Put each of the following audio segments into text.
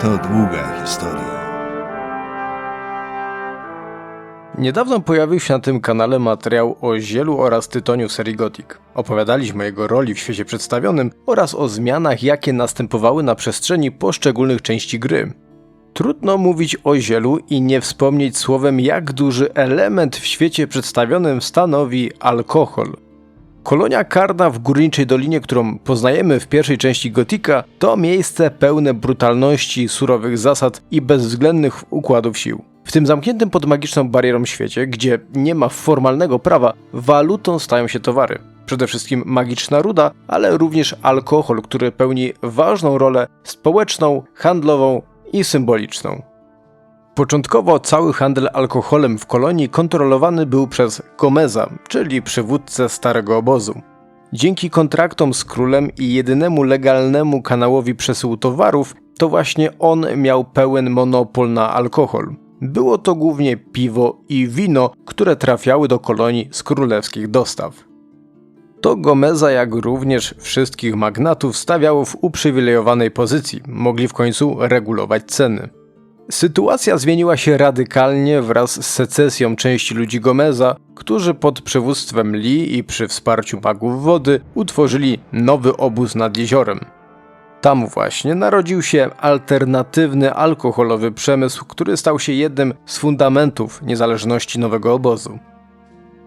To długa historia. Niedawno pojawił się na tym kanale materiał o zielu oraz tytoniu serii Gothic. Opowiadaliśmy o jego roli w świecie przedstawionym oraz o zmianach, jakie następowały na przestrzeni poszczególnych części gry. Trudno mówić o zielu i nie wspomnieć słowem, jak duży element w świecie przedstawionym stanowi alkohol. Kolonia karna w górniczej dolinie, którą poznajemy w pierwszej części Gotika, to miejsce pełne brutalności, surowych zasad i bezwzględnych układów sił. W tym zamkniętym pod magiczną barierą świecie, gdzie nie ma formalnego prawa, walutą stają się towary. Przede wszystkim magiczna ruda, ale również alkohol, który pełni ważną rolę społeczną, handlową i symboliczną. Początkowo cały handel alkoholem w kolonii kontrolowany był przez Gomeza, czyli przywódcę starego obozu. Dzięki kontraktom z królem i jedynemu legalnemu kanałowi przesyłu towarów, to właśnie on miał pełen monopol na alkohol. Było to głównie piwo i wino, które trafiały do kolonii z królewskich dostaw. To Gomeza, jak również wszystkich magnatów, stawiało w uprzywilejowanej pozycji, mogli w końcu regulować ceny. Sytuacja zmieniła się radykalnie wraz z secesją części ludzi Gomeza, którzy pod przywództwem Lee i przy wsparciu magów wody utworzyli nowy obóz nad jeziorem. Tam właśnie narodził się alternatywny alkoholowy przemysł, który stał się jednym z fundamentów niezależności nowego obozu.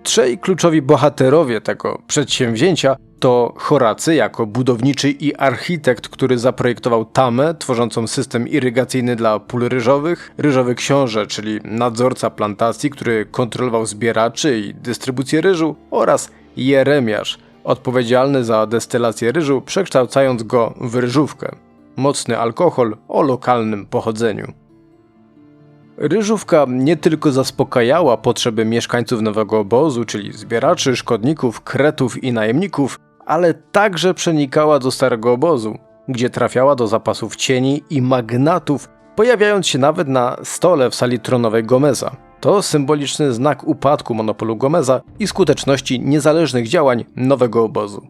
Trzej kluczowi bohaterowie tego przedsięwzięcia to Horacy jako budowniczy i architekt, który zaprojektował tamę tworzącą system irygacyjny dla pól ryżowych, ryżowy książę, czyli nadzorca plantacji, który kontrolował zbieraczy i dystrybucję ryżu oraz Jeremiasz, odpowiedzialny za destylację ryżu, przekształcając go w ryżówkę. Mocny alkohol o lokalnym pochodzeniu. Ryżówka nie tylko zaspokajała potrzeby mieszkańców nowego obozu, czyli zbieraczy, szkodników, kretów i najemników, ale także przenikała do starego obozu, gdzie trafiała do zapasów cieni i magnatów, pojawiając się nawet na stole w sali tronowej Gomeza. To symboliczny znak upadku monopolu Gomeza i skuteczności niezależnych działań nowego obozu.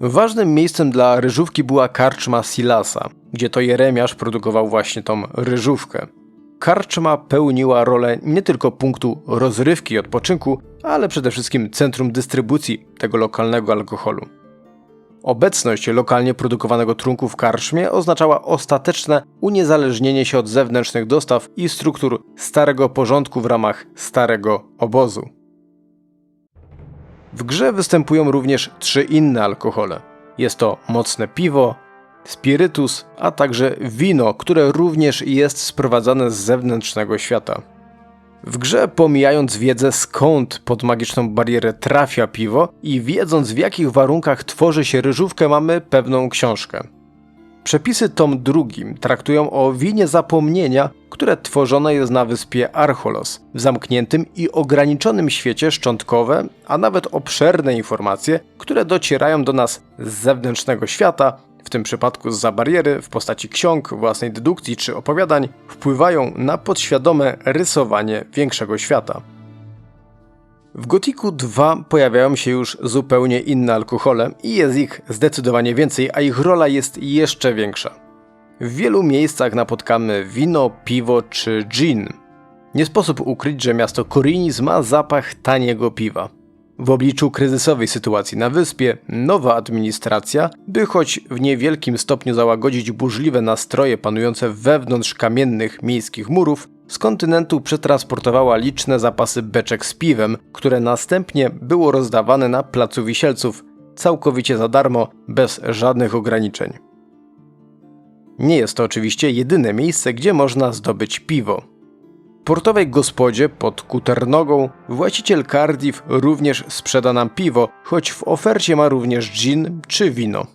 Ważnym miejscem dla ryżówki była karczma Silasa, gdzie to Jeremiasz produkował właśnie tą ryżówkę. Karczma pełniła rolę nie tylko punktu rozrywki i odpoczynku, ale przede wszystkim centrum dystrybucji tego lokalnego alkoholu. Obecność lokalnie produkowanego trunku w karczmie oznaczała ostateczne uniezależnienie się od zewnętrznych dostaw i struktur starego porządku w ramach starego obozu. W grze występują również trzy inne alkohole. Jest to mocne piwo, spirytus, a także wino, które również jest sprowadzane z zewnętrznego świata. W grze, pomijając wiedzę skąd pod magiczną barierę trafia piwo i wiedząc w jakich warunkach tworzy się ryżówkę, mamy pewną książkę. Przepisy tom drugim traktują o winie zapomnienia, które tworzone jest na wyspie Archolos, w zamkniętym i ograniczonym świecie szczątkowe, a nawet obszerne informacje, które docierają do nas z zewnętrznego świata, w tym przypadku za bariery w postaci ksiąg, własnej dedukcji czy opowiadań, wpływają na podświadome rysowanie większego świata. W Gotiku 2 pojawiają się już zupełnie inne alkohole i jest ich zdecydowanie więcej, a ich rola jest jeszcze większa. W wielu miejscach napotkamy wino, piwo czy gin. Nie sposób ukryć, że miasto Korinis ma zapach taniego piwa. W obliczu kryzysowej sytuacji na wyspie, nowa administracja, by choć w niewielkim stopniu załagodzić burzliwe nastroje panujące wewnątrz kamiennych miejskich murów, z kontynentu przetransportowała liczne zapasy beczek z piwem, które następnie było rozdawane na placu wisielców całkowicie za darmo, bez żadnych ograniczeń. Nie jest to oczywiście jedyne miejsce, gdzie można zdobyć piwo portowej gospodzie pod Kuternogą właściciel Cardiff również sprzeda nam piwo, choć w ofercie ma również gin czy wino.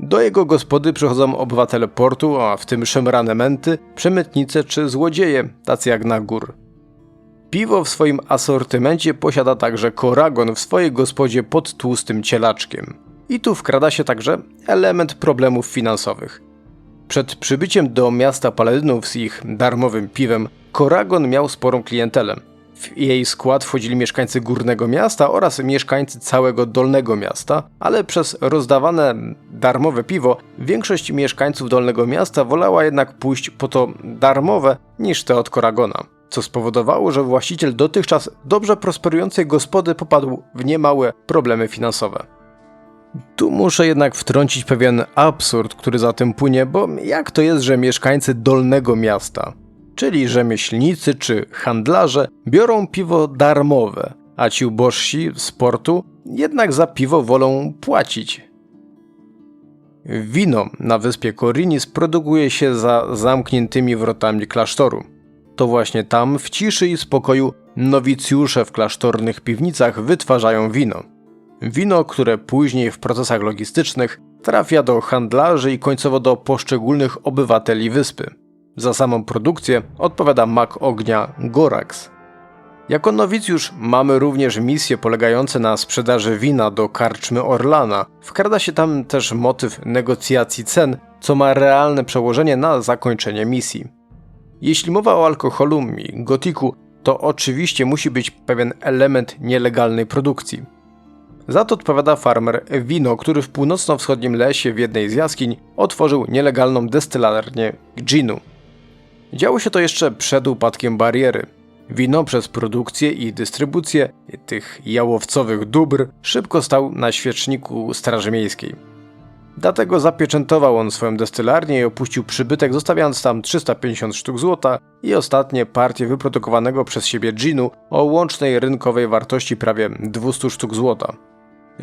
Do jego gospody przychodzą obywatele portu, a w tym szemrane menty, przemytnice czy złodzieje, tacy jak na gór. Piwo w swoim asortymencie posiada także koragon w swojej gospodzie pod tłustym cielaczkiem. I tu wkrada się także element problemów finansowych. Przed przybyciem do miasta Paladynów z ich darmowym piwem Koragon miał sporą klientelę. W jej skład wchodzili mieszkańcy górnego miasta oraz mieszkańcy całego dolnego miasta, ale przez rozdawane darmowe piwo większość mieszkańców dolnego miasta wolała jednak pójść po to darmowe niż te od Koragona, co spowodowało, że właściciel dotychczas dobrze prosperującej gospody popadł w niemałe problemy finansowe. Tu muszę jednak wtrącić pewien absurd, który za tym płynie, bo jak to jest, że mieszkańcy dolnego miasta, czyli rzemieślnicy czy handlarze, biorą piwo darmowe, a ci ubożsi z portu jednak za piwo wolą płacić. Wino na wyspie Korinis produkuje się za zamkniętymi wrotami klasztoru. To właśnie tam, w ciszy i spokoju, nowicjusze w klasztornych piwnicach wytwarzają wino. Wino, które później w procesach logistycznych trafia do handlarzy i końcowo do poszczególnych obywateli wyspy. Za samą produkcję odpowiada mak ognia Gorax. Jako nowicjusz mamy również misje polegające na sprzedaży wina do karczmy Orlana. Wkrada się tam też motyw negocjacji cen, co ma realne przełożenie na zakończenie misji. Jeśli mowa o alkoholu i gotiku, to oczywiście musi być pewien element nielegalnej produkcji. Za to odpowiada farmer Wino, który w północno-wschodnim lesie w jednej z jaskiń otworzył nielegalną destylarnię ginu. Działo się to jeszcze przed upadkiem bariery. Wino przez produkcję i dystrybucję tych jałowcowych dóbr szybko stał na świeczniku Straży Miejskiej. Dlatego zapieczętował on swoją destylarnię i opuścił przybytek, zostawiając tam 350 sztuk złota i ostatnie partie wyprodukowanego przez siebie ginu o łącznej rynkowej wartości prawie 200 sztuk złota.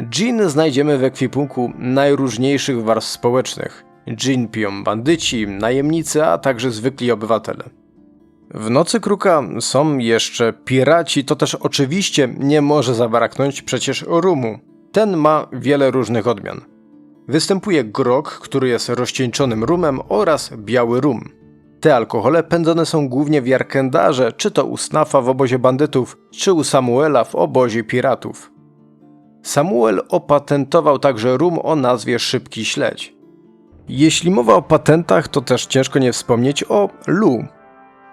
Gin znajdziemy w ekwipunku najróżniejszych warstw społecznych. Gin piją bandyci, najemnicy, a także zwykli obywatele. W Nocy Kruka są jeszcze piraci, to też oczywiście nie może zabraknąć przecież rumu. Ten ma wiele różnych odmian. Występuje grog, który jest rozcieńczonym rumem oraz biały rum. Te alkohole pędzone są głównie w Jarkendarze, czy to u Snafa w obozie bandytów, czy u Samuela w obozie piratów. Samuel opatentował także rum o nazwie Szybki Śledź. Jeśli mowa o patentach, to też ciężko nie wspomnieć o Lu.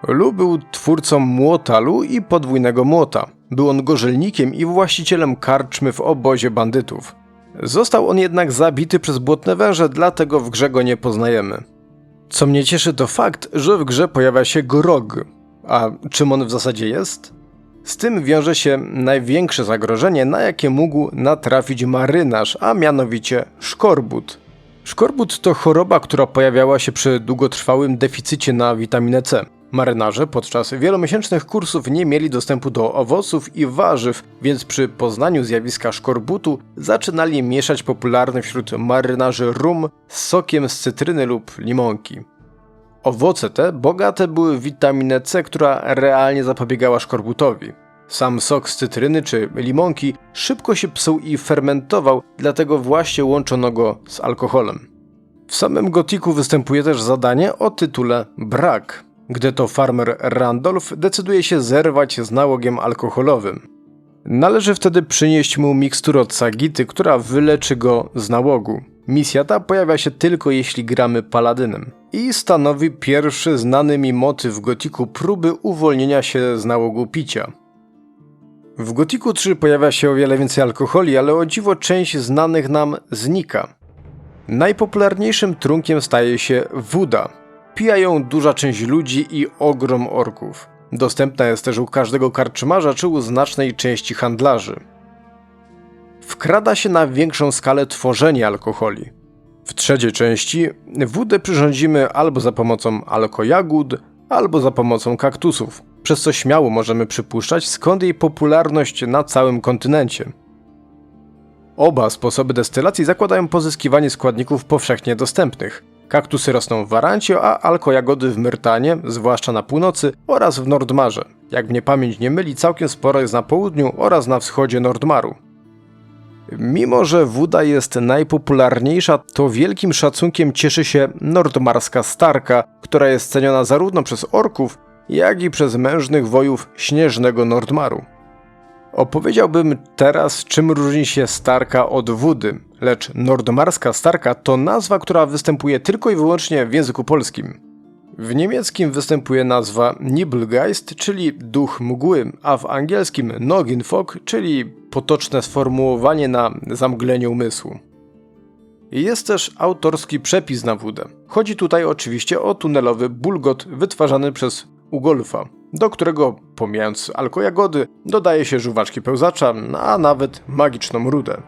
Lu był twórcą młota Lu i podwójnego młota. Był on gorzelnikiem i właścicielem karczmy w obozie bandytów. Został on jednak zabity przez błotne węże, dlatego w grze go nie poznajemy. Co mnie cieszy to fakt, że w grze pojawia się grog. A czym on w zasadzie jest? Z tym wiąże się największe zagrożenie, na jakie mógł natrafić marynarz, a mianowicie szkorbut. Szkorbut to choroba, która pojawiała się przy długotrwałym deficycie na witaminę C. Marynarze podczas wielomiesięcznych kursów nie mieli dostępu do owoców i warzyw, więc przy poznaniu zjawiska szkorbutu zaczynali mieszać popularny wśród marynarzy rum z sokiem z cytryny lub limonki. Owoce te bogate były w witaminę C, która realnie zapobiegała szkorbutowi. Sam sok z cytryny czy limonki szybko się psuł i fermentował, dlatego właśnie łączono go z alkoholem. W samym gotiku występuje też zadanie o tytule Brak, gdy to farmer Randolph decyduje się zerwać z nałogiem alkoholowym. Należy wtedy przynieść mu miksturę od sagity, która wyleczy go z nałogu. Misja ta pojawia się tylko jeśli gramy paladynem i stanowi pierwszy znany mi motyw gotiku próby uwolnienia się z nałogu picia. W Gotiku 3 pojawia się o wiele więcej alkoholi, ale o dziwo część znanych nam znika. Najpopularniejszym trunkiem staje się woda. Pija ją duża część ludzi i ogrom orków. Dostępna jest też u każdego karczmarza czy u znacznej części handlarzy. Wkrada się na większą skalę tworzenie alkoholi. W trzeciej części wódę przyrządzimy albo za pomocą alkojagód, albo za pomocą kaktusów, przez co śmiało możemy przypuszczać skąd jej popularność na całym kontynencie. Oba sposoby destylacji zakładają pozyskiwanie składników powszechnie dostępnych. Kaktusy rosną w Warancie, a alkojagody w Myrtanie, zwłaszcza na północy, oraz w Nordmarze. Jak mnie pamięć nie myli, całkiem sporo jest na południu oraz na wschodzie Nordmaru. Mimo, że woda jest najpopularniejsza, to wielkim szacunkiem cieszy się nordmarska starka, która jest ceniona zarówno przez orków, jak i przez mężnych wojów śnieżnego Nordmaru. Opowiedziałbym teraz, czym różni się starka od wody, lecz nordmarska starka to nazwa, która występuje tylko i wyłącznie w języku polskim. W niemieckim występuje nazwa Nibelgeist, czyli duch mgły, a w angielskim Noginfog, czyli potoczne sformułowanie na zamglenie umysłu. Jest też autorski przepis na wódę. Chodzi tutaj oczywiście o tunelowy bulgot wytwarzany przez Ugolfa, do którego, pomijając alkojagody, dodaje się żuwaczki pełzacza, a nawet magiczną rudę.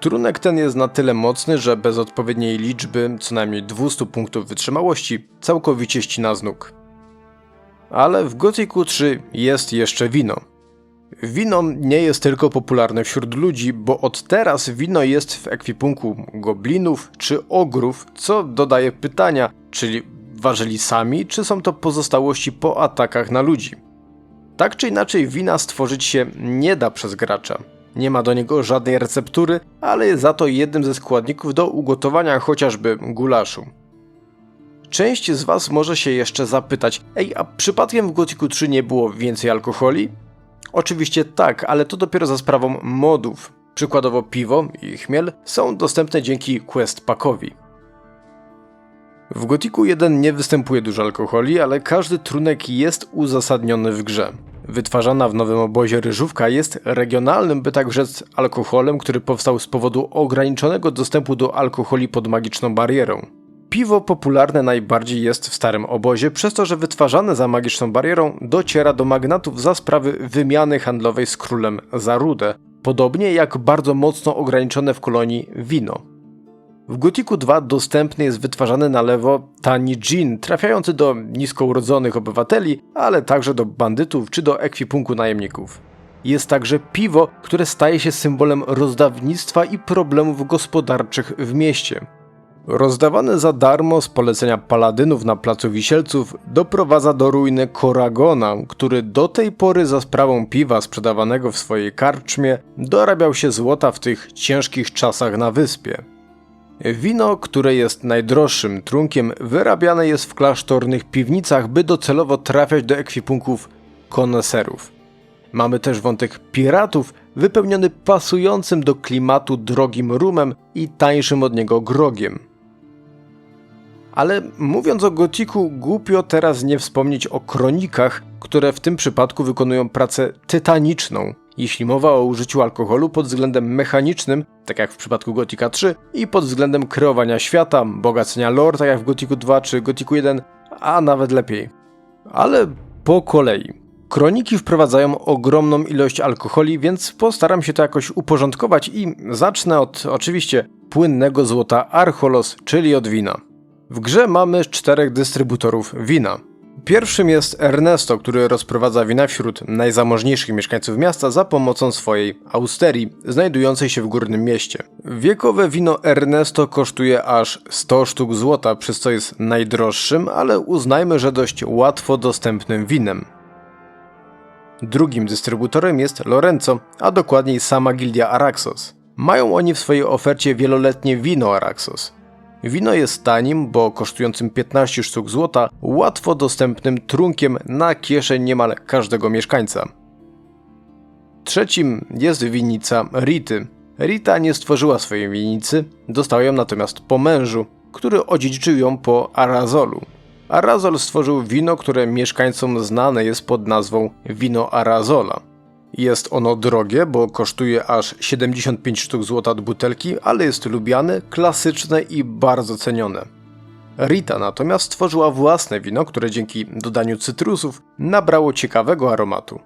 Trunek ten jest na tyle mocny, że bez odpowiedniej liczby, co najmniej 200 punktów wytrzymałości, całkowicie ścina z nóg. Ale w Gothicu 3 jest jeszcze wino. Wino nie jest tylko popularne wśród ludzi, bo od teraz wino jest w ekwipunku goblinów czy ogrów, co dodaje pytania, czyli ważyli sami, czy są to pozostałości po atakach na ludzi. Tak czy inaczej wina stworzyć się nie da przez gracza. Nie ma do niego żadnej receptury, ale jest za to jednym ze składników do ugotowania chociażby gulaszu. Część z Was może się jeszcze zapytać, ej, a przypadkiem w Gothicu 3 nie było więcej alkoholi? Oczywiście tak, ale to dopiero za sprawą modów. Przykładowo piwo i chmiel są dostępne dzięki Quest Packowi. W Gothicu 1 nie występuje dużo alkoholi, ale każdy trunek jest uzasadniony w grze. Wytwarzana w nowym obozie ryżówka jest regionalnym, by tak rzec, alkoholem, który powstał z powodu ograniczonego dostępu do alkoholi pod magiczną barierą. Piwo popularne najbardziej jest w starym obozie, przez to, że wytwarzane za magiczną barierą dociera do magnatów za sprawy wymiany handlowej z królem za rudę, podobnie jak bardzo mocno ograniczone w kolonii wino. W Gothicu 2 dostępny jest wytwarzany na lewo tani gin, trafiający do nisko urodzonych obywateli, ale także do bandytów czy do ekwipunku najemników. Jest także piwo, które staje się symbolem rozdawnictwa i problemów gospodarczych w mieście. Rozdawane za darmo z polecenia paladynów na placu wisielców doprowadza do ruiny Koragona, który do tej pory za sprawą piwa sprzedawanego w swojej karczmie dorabiał się złota w tych ciężkich czasach na wyspie. Wino, które jest najdroższym trunkiem, wyrabiane jest w klasztornych piwnicach, by docelowo trafiać do ekwipunków koneserów. Mamy też wątek piratów, wypełniony pasującym do klimatu drogim rumem i tańszym od niego grogiem. Ale mówiąc o Gotiku, głupio teraz nie wspomnieć o kronikach, które w tym przypadku wykonują pracę tytaniczną, jeśli mowa o użyciu alkoholu pod względem mechanicznym, tak jak w przypadku Gotika 3, i pod względem kreowania świata, bogacenia lore, tak jak w Gotiku 2 czy Gotiku 1, a nawet lepiej. Ale po kolei. Kroniki wprowadzają ogromną ilość alkoholi, więc postaram się to jakoś uporządkować i zacznę od oczywiście płynnego złota Archolos, czyli od wina. W grze mamy czterech dystrybutorów wina. Pierwszym jest Ernesto, który rozprowadza wina wśród najzamożniejszych mieszkańców miasta za pomocą swojej austerii, znajdującej się w górnym mieście. Wiekowe wino Ernesto kosztuje aż 100 sztuk złota, przez co jest najdroższym, ale uznajmy, że dość łatwo dostępnym winem. Drugim dystrybutorem jest Lorenzo, a dokładniej sama gildia Araxos. Mają oni w swojej ofercie wieloletnie wino Araxos. Wino jest tanim, bo kosztującym 15 sztuk złota, łatwo dostępnym trunkiem na kieszeń niemal każdego mieszkańca. Trzecim jest winnica Rity. Rita nie stworzyła swojej winnicy, dostała ją natomiast po mężu, który odziedziczył ją po Arazolu. Arazol stworzył wino, które mieszkańcom znane jest pod nazwą wino Arazola. Jest ono drogie, bo kosztuje aż 75 sztuk złota od butelki, ale jest lubiane, klasyczne i bardzo cenione. Rita natomiast stworzyła własne wino, które dzięki dodaniu cytrusów nabrało ciekawego aromatu.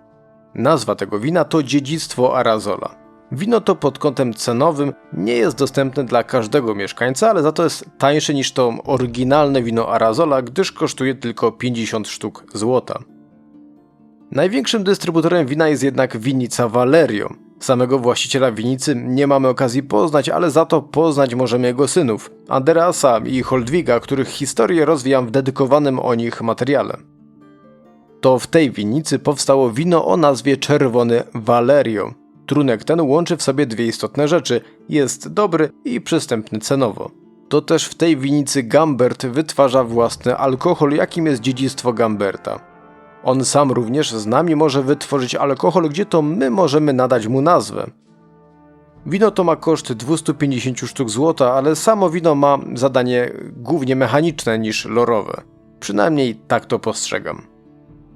Nazwa tego wina to dziedzictwo Arazola. Wino to pod kątem cenowym nie jest dostępne dla każdego mieszkańca, ale za to jest tańsze niż to oryginalne wino Arazola, gdyż kosztuje tylko 50 sztuk złota. Największym dystrybutorem wina jest jednak winnica Valerio. Samego właściciela winnicy nie mamy okazji poznać, ale za to poznać możemy jego synów, Anderasa i Holdwiga, których historię rozwijam w dedykowanym o nich materiale. To w tej winnicy powstało wino o nazwie Czerwony Valerio. Trunek ten łączy w sobie dwie istotne rzeczy: jest dobry i przystępny cenowo. To też w tej winnicy Gambert wytwarza własny alkohol, jakim jest dziedzictwo Gamberta. On sam również z nami może wytworzyć alkohol, gdzie to my możemy nadać mu nazwę. Wino to ma koszt 250 sztuk złota, ale samo wino ma zadanie głównie mechaniczne niż lorowe. Przynajmniej tak to postrzegam.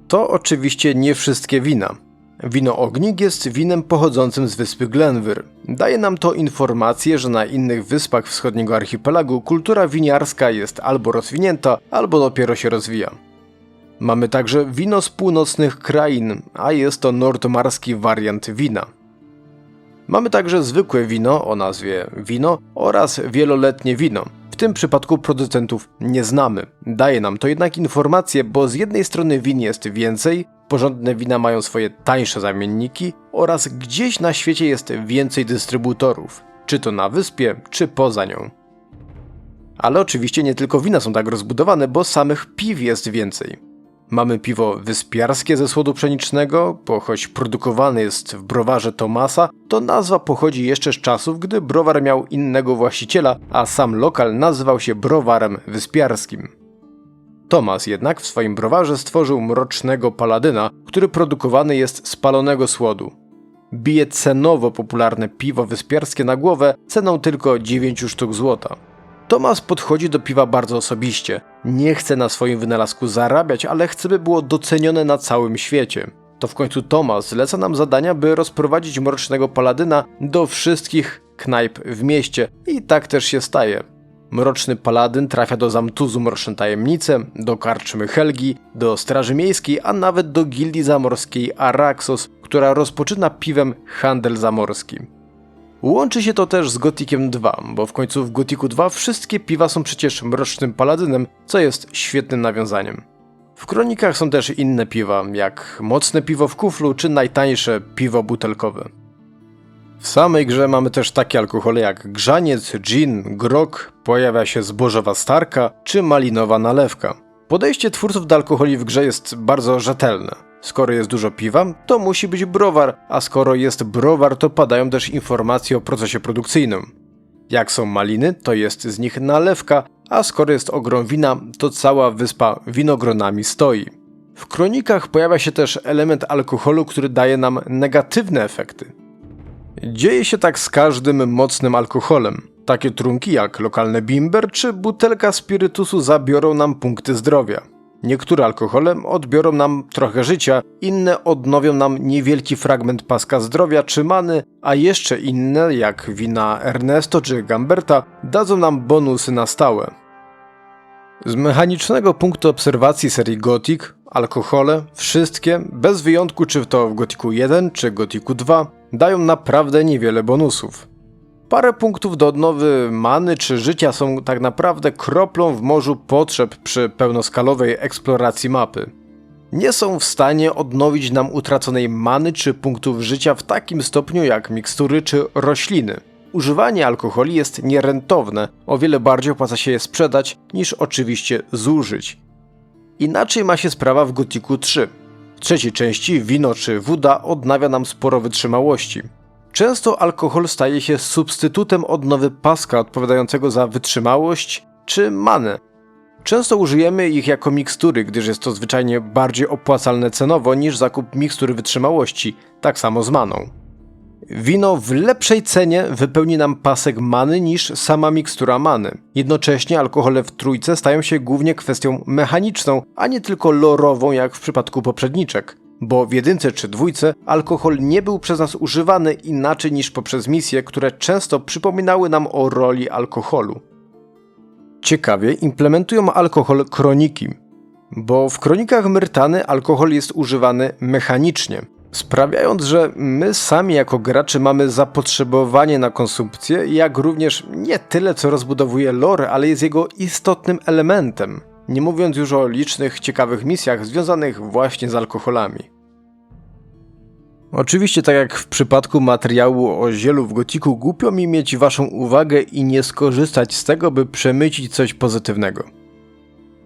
To oczywiście nie wszystkie wina. Wino Ognik jest winem pochodzącym z wyspy Glenwyr. Daje nam to informację, że na innych wyspach wschodniego archipelagu kultura winiarska jest albo rozwinięta, albo dopiero się rozwija. Mamy także wino z północnych krain, a jest to nordmarski wariant wina. Mamy także zwykłe wino o nazwie wino oraz wieloletnie wino. W tym przypadku producentów nie znamy. Daje nam to jednak informację, bo z jednej strony win jest więcej, porządne wina mają swoje tańsze zamienniki oraz gdzieś na świecie jest więcej dystrybutorów, czy to na wyspie, czy poza nią. Ale oczywiście nie tylko wina są tak rozbudowane, bo samych piw jest więcej. Mamy piwo wyspiarskie ze słodu pszenicznego, bo choć produkowane jest w browarze Tomasa, to nazwa pochodzi jeszcze z czasów, gdy browar miał innego właściciela, a sam lokal nazywał się browarem wyspiarskim. Tomas jednak w swoim browarze stworzył mrocznego paladyna, który produkowany jest z palonego słodu. Bije cenowo popularne piwo wyspiarskie na głowę ceną tylko 9 sztuk złota. Tomas podchodzi do piwa bardzo osobiście. Nie chce na swoim wynalazku zarabiać, ale chce, by było docenione na całym świecie. To w końcu Tomas zleca nam zadania, by rozprowadzić mrocznego paladyna do wszystkich knajp w mieście i tak też się staje. Mroczny paladyn trafia do zamtuzu Mroczne Tajemnice, do karczmy Helgi, do Straży Miejskiej, a nawet do gildii zamorskiej Araxos, która rozpoczyna piwem handel zamorski. Łączy się to też z Gotikiem 2, bo w końcu w Gotiku 2 wszystkie piwa są przecież mrocznym paladynem, co jest świetnym nawiązaniem. W kronikach są też inne piwa, jak mocne piwo w kuflu czy najtańsze piwo butelkowe. W samej grze mamy też takie alkohole jak grzaniec, gin, grog, pojawia się zbożowa starka czy malinowa nalewka. Podejście twórców do alkoholi w grze jest bardzo rzetelne. Skoro jest dużo piwa, to musi być browar, a skoro jest browar, to padają też informacje o procesie produkcyjnym. Jak są maliny, to jest z nich nalewka, a skoro jest ogrom wina, to cała wyspa winogronami stoi. W kronikach pojawia się też element alkoholu, który daje nam negatywne efekty. Dzieje się tak z każdym mocnym alkoholem. Takie trunki jak lokalne bimber czy butelka spirytusu zabiorą nam punkty zdrowia. Niektóre alkohole odbiorą nam trochę życia, inne odnowią nam niewielki fragment paska zdrowia czy many, a jeszcze inne, jak wina Ernesto czy Gamberta, dadzą nam bonusy na stałe. Z mechanicznego punktu obserwacji serii Gothic, alkohole, wszystkie, bez wyjątku czy to w Gothicu 1 czy Gothicu 2, dają naprawdę niewiele bonusów. Parę punktów do odnowy many czy życia są tak naprawdę kroplą w morzu potrzeb przy pełnoskalowej eksploracji mapy. Nie są w stanie odnowić nam utraconej many czy punktów życia w takim stopniu jak mikstury czy rośliny. Używanie alkoholi jest nierentowne, o wiele bardziej opłaca się je sprzedać niż oczywiście zużyć. Inaczej ma się sprawa w Gotiku 3. W trzeciej części wino czy woda odnawia nam sporo wytrzymałości. Często alkohol staje się substytutem odnowy paska odpowiadającego za wytrzymałość czy manę. Często użyjemy ich jako mikstury, gdyż jest to zwyczajnie bardziej opłacalne cenowo niż zakup mikstury wytrzymałości, tak samo z maną. Wino w lepszej cenie wypełni nam pasek many niż sama mikstura many. Jednocześnie alkohole w trójce stają się głównie kwestią mechaniczną, a nie tylko lorową jak w przypadku poprzedniczek bo w jedynce czy dwójce alkohol nie był przez nas używany inaczej niż poprzez misje, które często przypominały nam o roli alkoholu. Ciekawie implementują alkohol kroniki, bo w kronikach Myrtany alkohol jest używany mechanicznie, sprawiając, że my sami jako gracze mamy zapotrzebowanie na konsumpcję, jak również nie tyle co rozbudowuje lore, ale jest jego istotnym elementem nie mówiąc już o licznych ciekawych misjach związanych właśnie z alkoholami. Oczywiście, tak jak w przypadku materiału o zielu w gotiku, głupio mi mieć waszą uwagę i nie skorzystać z tego, by przemycić coś pozytywnego.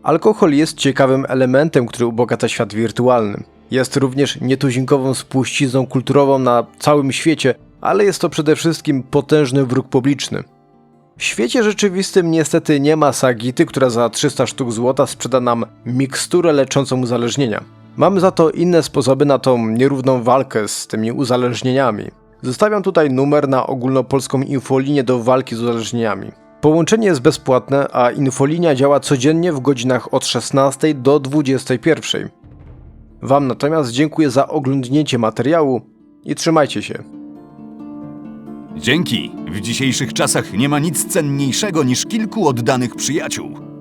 Alkohol jest ciekawym elementem, który ubogaca świat wirtualny. Jest również nietuzinkową spuścizną kulturową na całym świecie, ale jest to przede wszystkim potężny wróg publiczny. W świecie rzeczywistym niestety nie ma Sagity, która za 300 sztuk złota sprzeda nam miksturę leczącą uzależnienia. Mamy za to inne sposoby na tą nierówną walkę z tymi uzależnieniami. Zostawiam tutaj numer na ogólnopolską infolinię do walki z uzależnieniami. Połączenie jest bezpłatne, a infolinia działa codziennie w godzinach od 16 do 21. Wam natomiast dziękuję za oglądnięcie materiału i trzymajcie się. Dzięki. W dzisiejszych czasach nie ma nic cenniejszego niż kilku oddanych przyjaciół.